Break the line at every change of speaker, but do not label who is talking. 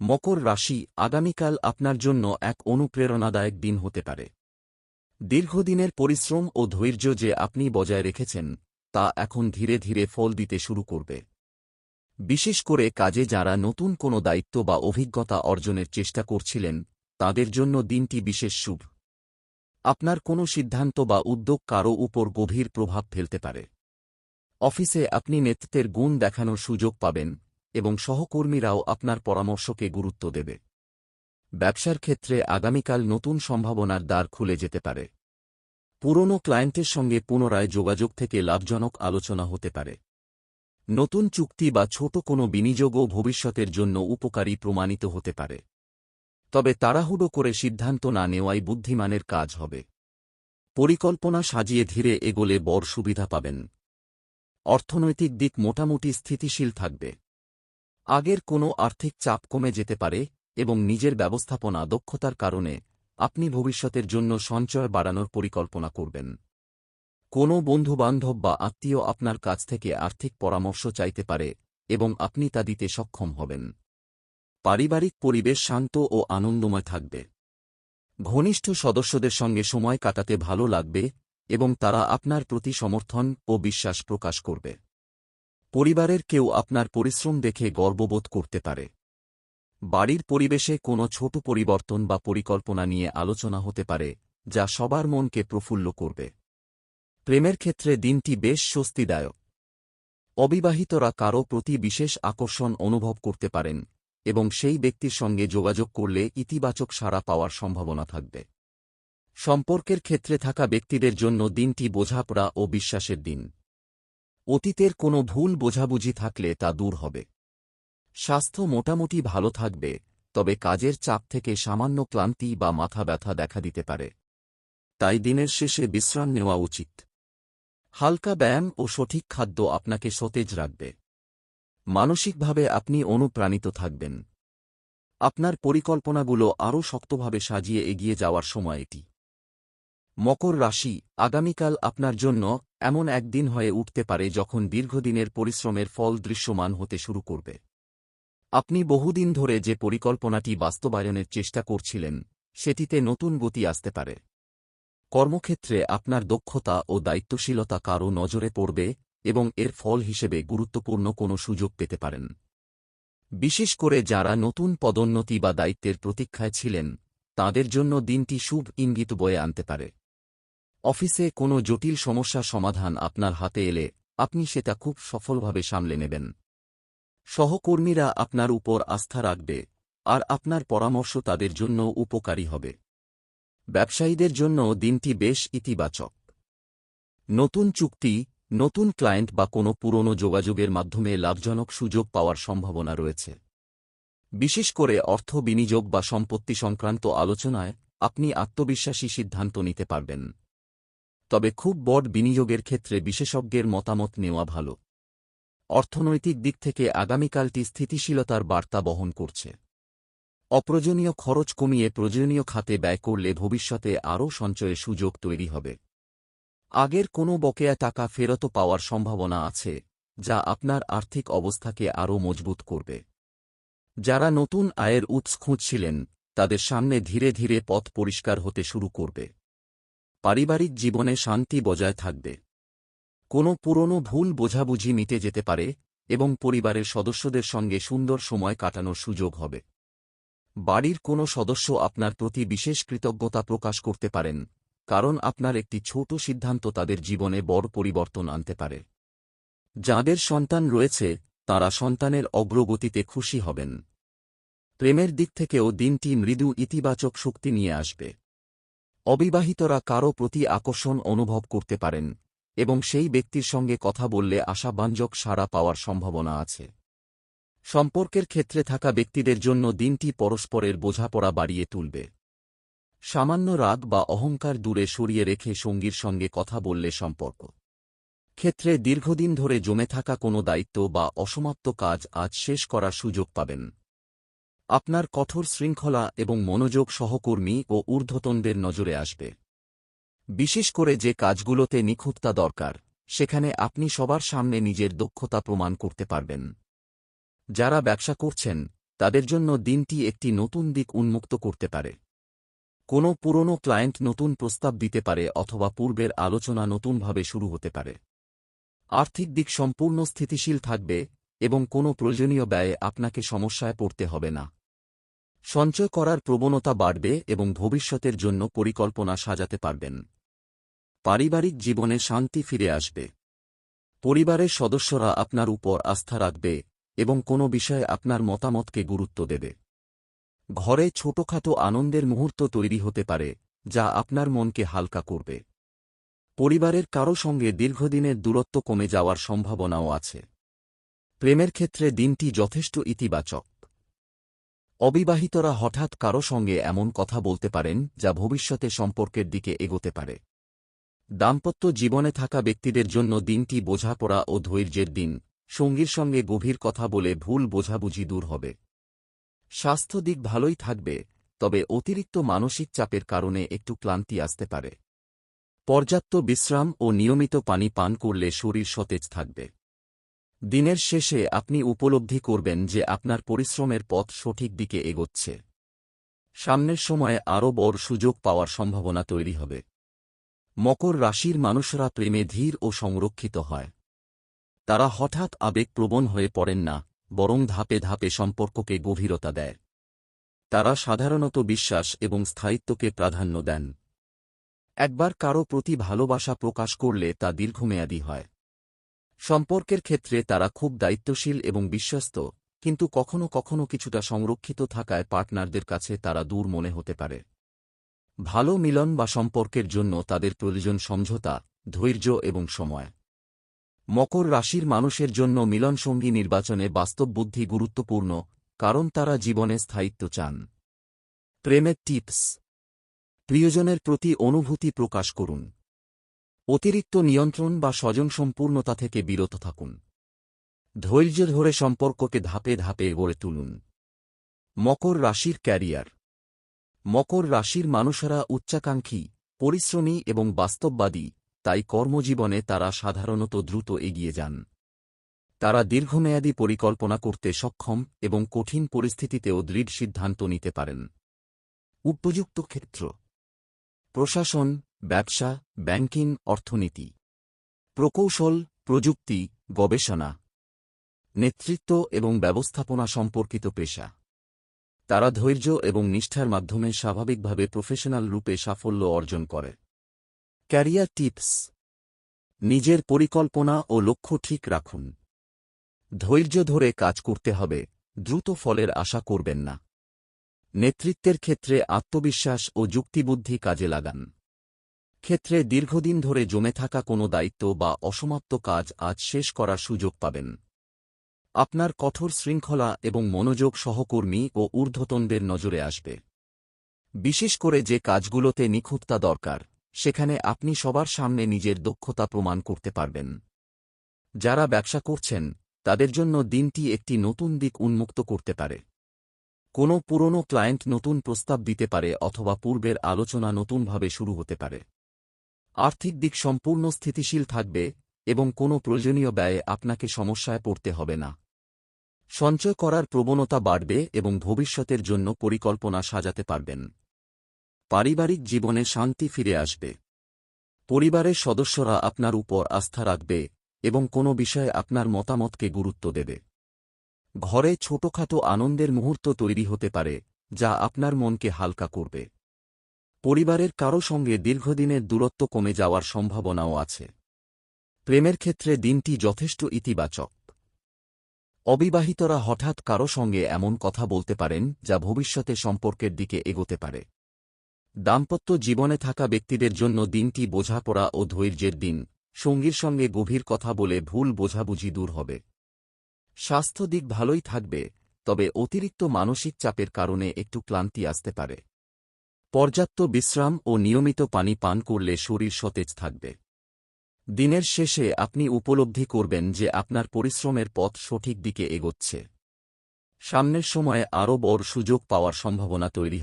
মকর রাশি আগামীকাল আপনার জন্য এক অনুপ্রেরণাদায়ক দিন হতে পারে। দীর্ঘদিনের পরিশ্রম ও ধৈর্য যে আপনি বজায় রেখেছেন, তা এখন ধীরে ধীরে ফল দিতে শুরু করবে। বিশেষ করে কাজে যারা নতুন কোনো দায়িত্ব বা অভিজ্ঞতা অর্জনের চেষ্টা করছিলেন, তাদের জন্য দিনটি বিশেষ শুভ। আপনার কোনো সিদ্ধান্ত বা উদ্যোগ কারও উপর গভীর প্রভাব ফেলতে পারে। অফিসে আপনি নেতৃত্বের গুণ দেখানোর সুযোগ পাবেন এবং সহকর্মীরাও আপনার পরামর্শকে গুরুত্ব দেবে। ব্যবসার ক্ষেত্রে আগামীকাল নতুন সম্ভাবনার দ্বার খুলে যেতে পারে। পুরনো ক্লায়েন্টের সঙ্গে পুনরায় যোগাযোগ থেকে লাভজনক আলোচনা হতে পারে। নতুন চুক্তি বা ছোট কোনো বিনিয়োগও ভবিষ্যতের জন্য উপকারী প্রমাণিত হতে পারে। তবে তাড়াহুড়ো করে সিদ্ধান্ত না নেওয়াই বুদ্ধিমানের কাজ হবে। পরিকল্পনা সাজিয়ে ধীরে এগোলে বড় সুবিধা পাবেন। অর্থনৈতিক দিক মোটামুটি স্থিতিশীল থাকবে। আগের কোনো আর্থিক চাপ কমে যেতে পারে এবং নিজের ব্যবস্থাপনা দক্ষতার কারণে আপনি ভবিষ্যতের জন্য সঞ্চয় বাড়ানোর পরিকল্পনা করবেন। কোনো বন্ধুবান্ধব বা আত্মীয় আপনার কাছ থেকে আর্থিক পরামর্শ চাইতে পারে এবং আপনি তা দিতে সক্ষম হবেন। পারিবারিক পরিবেশ শান্ত ও আনন্দময় থাকবে। ঘনিষ্ঠ সদস্যদের সঙ্গে সময় কাটাতে ভালো লাগবে এবং তারা আপনার প্রতি সমর্থন ও বিশ্বাস প্রকাশ করবে। পরিবারের কেউ আপনার পরিশ্রম দেখে গর্ববোধ করতে পারে। বাড়ির পরিবেশে কোনো ছোট পরিবর্তন বা পরিকল্পনা নিয়ে আলোচনা হতে পারে, যা সবার মনকে প্রফুল্ল করবে। প্রেমের ক্ষেত্রে দিনটি বেশ স্বস্তিদায়ক। অবিবাহিতরা কারও প্রতি বিশেষ আকর্ষণ অনুভব করতে পারেন, এবং সেই ব্যক্তির সঙ্গে যোগাযোগ করলে ইতিবাচক সাড়া পাওয়ার সম্ভাবনা থাকবে। সম্পর্কের ক্ষেত্রে থাকা ব্যক্তিদের জন্য দিনটি বোঝাপড়া ও বিশ্বাসের দিন। অতীতের কোনো ভুল বোঝাবুঝি থাকলে তা দূর হবে। স্বাস্থ্য মোটামুটি ভালো থাকবে, তবে কাজের চাপ থেকে সামান্য ক্লান্তি বা মাথা ব্যথা দেখা দিতে পারে। তাই দিনের শেষে বিশ্রাম নেওয়া উচিত। হালকা ব্যায়াম ও সঠিক খাদ্য আপনাকে সতেজ রাখবে। মানসিকভাবে আপনি অনুপ্রাণিত থাকবেন। আপনার পরিকল্পনাগুলো আরও শক্তভাবে সাজিয়ে এগিয়ে যাওয়ার সময় এটি। মকর রাশি আগামীকাল আপনার জন্য এমন একদিন হয়ে উঠতে পারে যখন দীর্ঘদিনের পরিশ্রমের ফল দৃশ্যমান হতে শুরু করবে। আপনি বহুদিন ধরে যে পরিকল্পনাটি বাস্তবায়নের চেষ্টা করছিলেন, সেটিতে নতুন গতি আসতে পারে। কর্মক্ষেত্রে আপনার দক্ষতা ও দায়িত্বশীলতা কারও নজরে পড়বে এবং এর ফল হিসেবে গুরুত্বপূর্ণ কোনো সুযোগ পেতে পারেন। বিশেষ করে যারা নতুন পদোন্নতি বা দায়িত্বের প্রতীক্ষায় ছিলেন, তাদের জন্য দিনটি শুভ ইঙ্গিত বয়ে আনতে পারে। অফিসে কোনো জটিল সমস্যা সমাধান আপনার হাতে এলে আপনি সেটা খুব সফলভাবে সামলে নেবেন। সহকর্মীরা আপনার উপর আস্থা রাখবে আর আপনার পরামর্শ তাদের জন্য উপকারী হবে। ব্যবসায়ীদের জন্য দিনটি বেশ ইতিবাচক। নতুন চুক্তি, নতুন ক্লায়েন্ট বা কোনো পুরনো যোগাযোগের মাধ্যমে লাভজনক সুযোগ পাওয়ার সম্ভাবনা রয়েছে। বিশেষ করে অর্থ বিনিয়োগ বা সম্পত্তি সংক্রান্ত আলোচনায় আপনি আত্মবিশ্বাসী সিদ্ধান্ত নিতে পারবেন। তবে খুব বড় বিনিয়োগের ক্ষেত্রে বিশেষজ্ঞের মতামত নেওয়া ভালো। অর্থনৈতিক দিক থেকে আগামীকালটি স্থিতিশীলতার বার্তা বহন করছে। অপ্রয়োজনীয় খরচ কমিয়ে প্রয়োজনীয় খাতে ব্যয় করলে ভবিষ্যতে আরও সঞ্চয়ের সুযোগ তৈরি হবে। আগের কোনো বকেয়া টাকা ফেরত পাওয়ার সম্ভাবনা আছে, যা আপনার আর্থিক অবস্থাকে আরও মজবুত করবে। যারা নতুন আয়ের উৎস খুঁজছিলেন, তাদের সামনে ধীরে ধীরে পথ পরিষ্কার হতে শুরু করবে। পারিবারিক জীবনে শান্তি বজায় থাকবে। কোনো পুরনো ভুল বোঝাবুঝি মিটে যেতে পারে এবং পরিবারের সদস্যদের সঙ্গে সুন্দর সময় কাটানোর সুযোগ হবে। বাড়ির কোনো সদস্য আপনার প্রতি বিশেষ কৃতজ্ঞতা প্রকাশ করতে পারেন, কারণ আপনার একটি ছোট সিদ্ধান্ত তাদের জীবনে বড় পরিবর্তন আনতে পারে। যাদের সন্তান রয়েছে, তারা সন্তানের অগ্রগতিতে খুশি হবেন। প্রেমের দিক থেকেও দিনটি মৃদু ইতিবাচক শক্তি নিয়ে আসবে। অবিবাহিতরা কারও প্রতি আকর্ষণ অনুভব করতে পারেন, এবং সেই ব্যক্তির সঙ্গে কথা বললে আশাবাঞ্জক সাড়া পাওয়ার সম্ভাবনা আছে। সম্পর্কের ক্ষেত্রে থাকা ব্যক্তিদের জন্য দিনটি পরস্পরের বোঝাপড়া বাড়িয়ে তুলবে। সামান্য রাগ বা অহংকার দূরে সরিয়ে রেখে সঙ্গীর সঙ্গে কথা বললে সম্পর্ক। ক্ষেত্রে দীর্ঘদিন ধরে জমে থাকা কোনো দায়িত্ব বা অসমাপ্ত কাজ আজ শেষ করার সুযোগ পাবেন। আপনার কঠোর শৃঙ্খলা এবং মনোযোগ সহকর্মী ও ঊর্ধ্বতনদের নজরে আসবে। বিশেষ করে যে কাজগুলোতে নিখুঁততা দরকার, সেখানে আপনি সবার সামনে নিজের দক্ষতা প্রমাণ করতে পারবেন। যারা ব্যবসা করছেন, তাদের জন্য দিনটি একটি নতুন দিক উন্মুক্ত করতে পারে। কোনো পুরনো ক্লায়েন্ট নতুন প্রস্তাব দিতে পারে অথবা পূর্বের আলোচনা নতুনভাবে শুরু হতে পারে। আর্থিক দিক সম্পূর্ণ স্থিতিশীল থাকবে এবং কোনো প্রয়োজনীয় ব্যয়ে আপনাকে সমস্যায় পড়তে হবে না। সঞ্চয় করার প্রবণতা বাড়বে এবং ভবিষ্যতের জন্য পরিকল্পনা সাজাতে পারবেন। পারিবারিক জীবনে শান্তি ফিরে আসবে। পরিবারের সদস্যরা আপনার উপর আস্থা রাখবে এবং কোনো বিষয়ে আপনার মতামতকে গুরুত্ব দেবে। ঘরে ছোটখাটো আনন্দের মুহূর্ত তৈরি হতে পারে, যা আপনার মনকে হালকা করবে। পরিবারের কারও সঙ্গে দীর্ঘদিনের দূরত্ব কমে যাওয়ার সম্ভাবনাও আছে। প্রেমের ক্ষেত্রে দিনটি যথেষ্ট ইতিবাচক। অবিবাহিতরা হঠাৎ কারও সঙ্গে এমন কথা বলতে পারেন যা ভবিষ্যতে সম্পর্কের দিকে এগোতে পারে। দাম্পত্য জীবনে থাকা ব্যক্তিদের জন্য দিনটি বোঝাপড়া ও ধৈর্যের দিন, সঙ্গীর সঙ্গে গভীর কথা বলে ভুল বোঝাবুঝি দূর হবে। স্বাস্থ্য দিক ভালোই থাকবে, তবে অতিরিক্ত মানসিক চাপের কারণে একটু ক্লান্তি আসতে পারে। পর্যাপ্ত বিশ্রাম ও নিয়মিত পানি পান করলে শরীর সতেজ থাকবে। দিনের শেষে আপনি উপলব্ধি করবেন যে আপনার পরিশ্রমের পথ সঠিক দিকে এগোচ্ছে। সামনের সময়ে আরও বড় সুযোগ পাওয়ার সম্ভাবনা তৈরি হবে। মকর রাশির মানুষরা প্রেমে ধীর ও সংরক্ষিত হয়। তারা হঠাৎ আবেগপ্রবণ হয়ে পড়েন না, বরং ধাপে ধাপে সম্পর্ককে গভীরতা দেয়। তারা সাধারণত বিশ্বাস এবং স্থায়িত্বকে প্রাধান্য দেন। একবার কারও প্রতি ভালোবাসা প্রকাশ করলে তা দীর্ঘমেয়াদী হয়। সম্পর্কের ক্ষেত্রে তারা খুব দায়িত্বশীল এবং বিশ্বস্ত, কিন্তু কখনো কখনো কিছুটা সংরক্ষিত থাকায় পার্টনারদের কাছে তারা দূর মনে হতে পারে। ভালো মিলন বা সম্পর্কের জন্য তাদের প্রয়োজন সমঝোতা, ধৈর্য এবং সময়। মকর রাশির মানুষের জন্য মিলনসঙ্গী নির্বাচনে বাস্তব বুদ্ধি গুরুত্বপূর্ণ, কারণ তারা জীবনে স্থায়িত্ব চান। প্রেমের টিপস। প্রিয়জনের প্রতি অনুভূতি প্রকাশ করুন। অতিরিক্ত নিয়ন্ত্রণ বা স্বজন সম্পূর্ণতা থেকে বিরত থাকুন। ধৈর্য ধরে সম্পর্ককে ধাপে ধাপে গড়ে তুলুন। মকর রাশির ক্যারিয়ার। মকর রাশির মানুষেরা উচ্চাকাঙ্ক্ষী, পরিশ্রমী এবং বাস্তববাদী, তাই কর্মজীবনে তারা সাধারণত দ্রুত এগিয়ে যান। তারা দীর্ঘমেয়াদী পরিকল্পনা করতে সক্ষম এবং কঠিন পরিস্থিতিতেও দৃঢ় সিদ্ধান্ত নিতে পারেন। উপযুক্ত ক্ষেত্র। প্রশাসন ব্যবসা, ব্যাংকিং, অর্থনীতি, প্রকৌশল, প্রযুক্তি, গবেষণা, নেতৃত্ব এবং ব্যবস্থাপনা সম্পর্কিত পেশা। তারা ধৈর্য এবং নিষ্ঠার মাধ্যমে স্বাভাবিকভাবে প্রফেশনাল রূপে সাফল্য অর্জন করে। Career tips. নিজের পরিকল্পনা ও লক্ষ্য ঠিক রাখুন। ধৈর্য ধরে কাজ করতে হবে, দ্রুত ফলের আশা করবেন না। নেতৃত্বের ক্ষেত্রে আত্মবিশ্বাস ও যুক্তিবুদ্ধি কাজে লাগান। ক্ষেত্রে দীর্ঘদিন ধরে জমে থাকা কোনো দায়িত্ব বা অসমাপ্ত কাজ আজ শেষ করার সুযোগ পাবেন। আপনার কঠোর শৃঙ্খলা এবং মনোযোগ সহকর্মী ও ঊর্ধ্বতনদের নজরে আসবে। বিশেষ করে যে কাজগুলোতে নিখুঁততা দরকার, সেখানে আপনি সবার সামনে নিজের দক্ষতা প্রমাণ করতে পারবেন। যারা ব্যবসা করছেন, তাদের জন্য দিনটি একটি নতুন দিক উন্মুক্ত করতে পারে। কোনো পুরনো ক্লায়েন্ট নতুন প্রস্তাব দিতে পারে অথবা পূর্বের আলোচনা নতুনভাবে শুরু হতে পারে। আর্থিক দিক সম্পূর্ণ স্থিতিশীল থাকবে এবং কোনো প্রয়োজনীয় ব্যয়ে আপনাকে সমস্যায় পড়তে হবে না। সঞ্চয় করার প্রবণতা বাড়বে এবং ভবিষ্যতের জন্য পরিকল্পনা সাজাতে পারবেন। পারিবারিক জীবনে শান্তি ফিরে আসবে। পরিবারের সদস্যরা আপনার উপর আস্থা রাখবে এবং কোনো বিষয়ে আপনার মতামতকে গুরুত্ব দেবে। ঘরে ছোটখাটো আনন্দের মুহূর্ত তৈরি হতে পারে, যা আপনার মনকে হালকা করবে। পরিবারের কারও সঙ্গে দীর্ঘদিনের দূরত্ব কমে যাওয়ার সম্ভাবনাও আছে। প্রেমের ক্ষেত্রে দিনটি যথেষ্ট ইতিবাচক। অবিবাহিতরা হঠাৎ কারও সঙ্গে এমন কথা বলতে পারেন, যা ভবিষ্যতে সম্পর্কের দিকে এগোতে পারে। দাম্পত্য জীবনে থাকা ব্যক্তিদের জন্য দিনটি বোঝাপড়া ও ধৈর্যের দিন, সঙ্গীর সঙ্গে গভীর কথা বলে ভুল বোঝাবুঝি দূর হবে। স্বাস্থ্য দিক ভালোই থাকবে, তবে অতিরিক্ত মানসিক চাপের কারণে একটু ক্লান্তি আসতে পারে। পর্যাপ্ত বিশ্রাম ও নিয়মিত পানি পান করলে শরীর সতেজ থাকবে। দিনের শেষে আপনি উপলব্ধি করবেন যে আপনার পরিশ্রমের পথ সঠিক দিকে এগোচ্ছে। সামনের সময়ে আরও বড় সুযোগ পাওয়ার সম্ভাবনা তৈরি